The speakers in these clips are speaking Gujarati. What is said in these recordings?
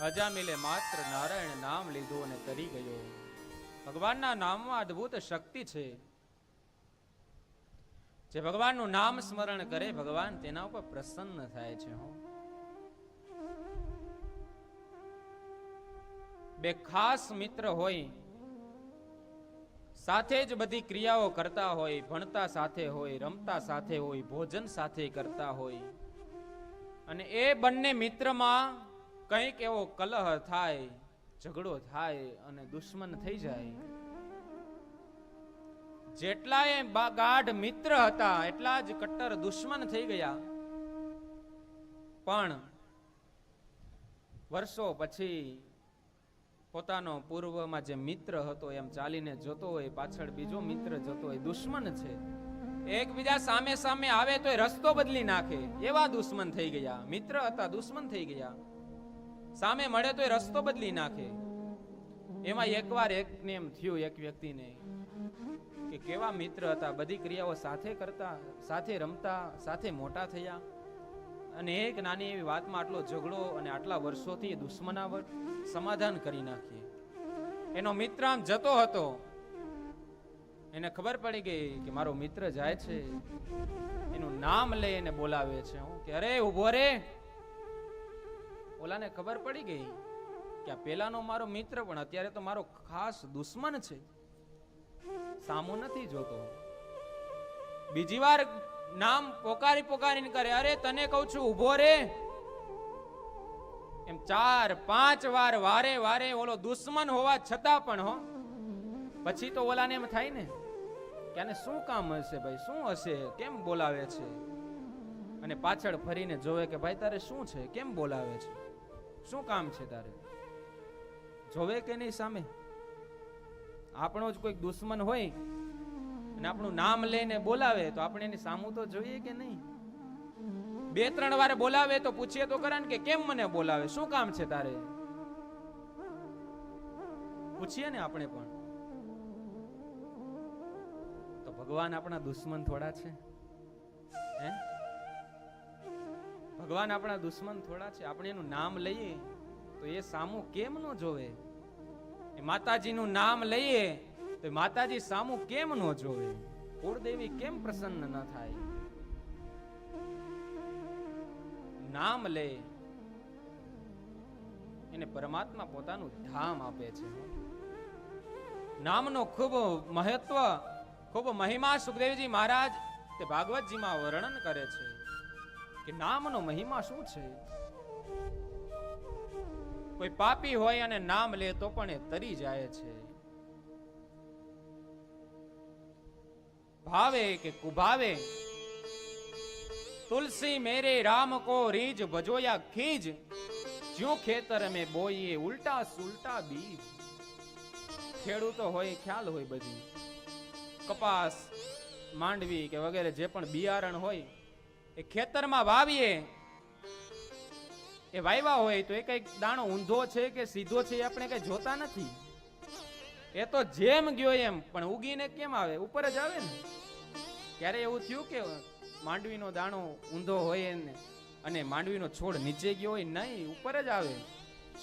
અજામિલે માત્ર નારાયણ નામ લીધું અને તરી ગયો. ભગવાનના નામમાં અદ્ભુત શક્તિ છે. જે ભગવાનનું નામ સ્મરણ કરે, ભગવાન તેના ઉપર પ્રસન્ન થાય છે, હો. બે ખાસ મિત્ર હોય, સાથે જ બધી ક્રિયાઓ કરતા હોય, ભણતા સાથે હોય, રમતા સાથે હોય, ભોજન સાથે કરતા હોય. અને એ બંને મિત્રમાં કંઈક એવો કલહ થાય, ઝઘડો થાય અને દુશ્મન થઈ જાય. જેટલા એ ગાઢ મિત્ર હતા, એટલા જ કટ્ટર દુશ્મન થઈ ગયા. પણ વર્ષો પછી પોતાનો પૂર્વમાં જે મિત્ર હતો, એમ ચાલીને જોતો હોય, પાછળ બીજો મિત્ર જોતો હોય, દુશ્મન છે. એકબીજા સામે સામે આવે તો રસ્તો બદલી નાખે. એવા દુશ્મન થઈ ગયા. મિત્ર હતા, દુશ્મન થઈ ગયા. સામે મળે તો એ રસ્તો બદલી નાખે. એમાં એકવાર એકને એમ થયું એક વ્યક્તિને કે કેવા મિત્ર હતા, બધી ક્રિયાઓ સાથે કરતા, સાથે રમતા, સાથે મોટા થયા. અને એક નાની એવી વાતમાં આટલો ઝઘડો અને આટલા વર્ષોથી એ દુશ્મનાવટ સમાધાન કરી નાખીએ એનો મિત્ર આમ જતો હતો. એને ખબર પડી ગઈ કે મારો મિત્ર જાય છે. એનું નામ લઈ એને બોલાવે છે. હું કે, અરે ઊભો રે. ઓલાને ખબર પડી ગઈ કે આ પેલાનો મારો મિત્ર પણ અત્યારે તો મારો ખાસ દુશ્મન છે. સામો નથી જોતો. બીજી વાર નામ પોકારી પોકારીને કરે, અરે, તને કહું છું ઊભો રે. એમ ચાર, પાંચ વાર વારે વારે ઓલો દુશ્મન હોવા છતાં પણ હો, પછી તો ઓલાને એમ થાય ને કે આને શું કામ હશે ભાઈ, શું હશે, કેમ બોલાવે છે? અને પાછળ ફરીને જોવે કે, ભાઈ, તારે શું છે? કેમ બોલાવે છે? શું કામ છે તારે? જોવે કે નહીં સામે? આપણો જ કોઈક દુશ્મન હોય અને આપણું નામ લઈને બોલાવે તો આપણે એની સામું તો જોઈએ કે નહીં? બે, ત્રણ વાર બોલાવે તો પૂછીએ તો કરે ને કે કેમ મને બોલાવે? શું કામ છે તારે? પૂછીએ ને આપણે પણ. તો ભગવાન આપણા દુશ્મન થોડા છે. હે? ભગવાન આપણા દુશ્મન થોડા છે, આપણે એનું નામ લઈએ, તો એ સામું કેમ ન જોવે? એ માતાજીનું નામ લઈએ, તો માતાજી સામું કેમ ન જોવે? કુળદેવી કેમ પ્રસન્ન ન થાય? નામ લે. એને પરમાત્મા પોતાનું ધામ આપે છે. નામનો ખૂબ મહત્વ, ખૂબ મહિમા સુખદેવજી મહારાજ તે ભાગવતજીમાં વર્ણન કરે છે. કે નામનો મહિમા શું છે? કોઈ પાપી હોય અને નામ લે તો પણ એ તરી જાય છે. ભાવે કે કુભાવે? તુલસી મેરે રામ કો રીજ ભજોયા ખીજ. જ્યું ખેતર મે બોઈએ ઉલટા સુલટા બીજ. ખેડૂતો હોય, ખ્યાલ હોય બધી. કપાસ, માંડવી કે વગેરે જે પણ બિયારણ હોય એ ખેતરમાં વાવીએ, એ વાવ્યા હોય તો એ કંઈક દાણો ઊંધો છે કે સીધો છે એ આપણે કઈ જોતા નથી. એ તો જેમ ગયો એમ, પણ ઉગીને કેમ આવે? ઉપર જ આવે ને? ક્યારે એવું થયું કે માંડવીનો દાણો ઊંધો હોય ને અને માંડવીનો છોડ નીચે ગયો હોય? નહીં, ઉપર જ આવે.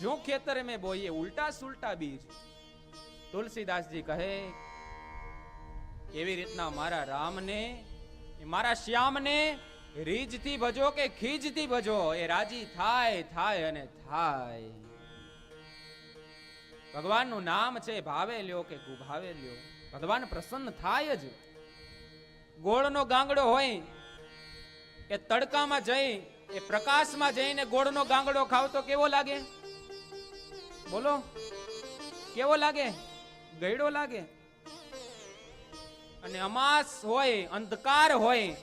જો ખેતર મેં બોઈએ, ઉલટા સુલટા બીજ. તુલસીદાસજી કહે એવી રીતના મારા રામને મારા શ્યામને રીજથી ભજો કે ખીજથી ભજો? એ રાજી થાય થાય અને થાય. ભગવાનનું નામ છે ભાવે લ્યો કે કુભાવે લ્યો? ભગવાન પ્રસન્ન થાય જ. ગોળનો ગાંગડો હોય, એ તડકામાં જઈ, એ પ્રકાશમાં જઈને ગોળનો ગાંગડો ખાવ તો કેવો લાગે? બોલો, કેવો લાગે? ગયડો લાગે? અને અમાસ હોય, અંધકાર હોય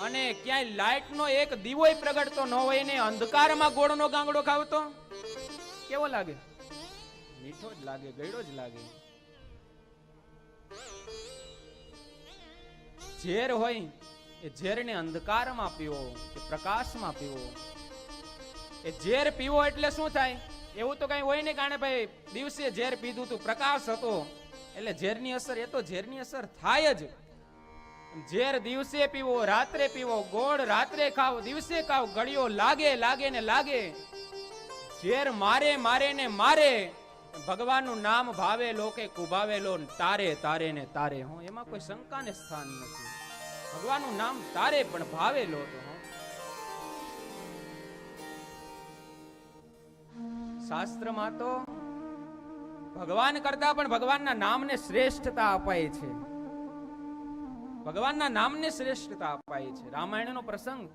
અને ક્યાંય લાઈટનો એક દીવોય પ્રગટતો ન હોય ને અંધકારમાં ગોળનો ગાંગડો ખાવતો? કેવો લાગે? મીઠો જ લાગે ગયડો જ લાગે. ઝેર હોય એ ઝેરને અંધકારમાં પીવો, કે પ્રકાશમાં પીવો. એ ઝેર પીવો એટલે શું થાય? એવું તો કઈ હોય ને કારણે ભાઈ, દિવસે ઝેર પીધું તું, પ્રકાશ હતો. એટલે ઝેરની અસર, એ તો ઝેરની અસર થાય જ. ઝેર દિવસે પીવો, રાત્રે પીવો, ગોળ રાત્રે ખાવ દિવસે ખાવ ગળિયો લાગે લાગે ને લાગે. ઝેર મારે મારે ને મારે. ભગવાનનું નામ ભાવે, લોકે કુભાવેલો તારે તારે ને તારે, હો. એમાં કોઈ શંકા ને સ્થાન નથી. ભગવાનનું નામ તારે પણ ભાવેલો તો, હો. શાસ્ત્રમાં તો ભગવાન કરતા પણ ભગવાનના નામને શ્રેષ્ઠતા અપાય છે. ભગવાનના નામને શ્રેષ્ઠતા અપાય છે. રામાયણનો પ્રસંગ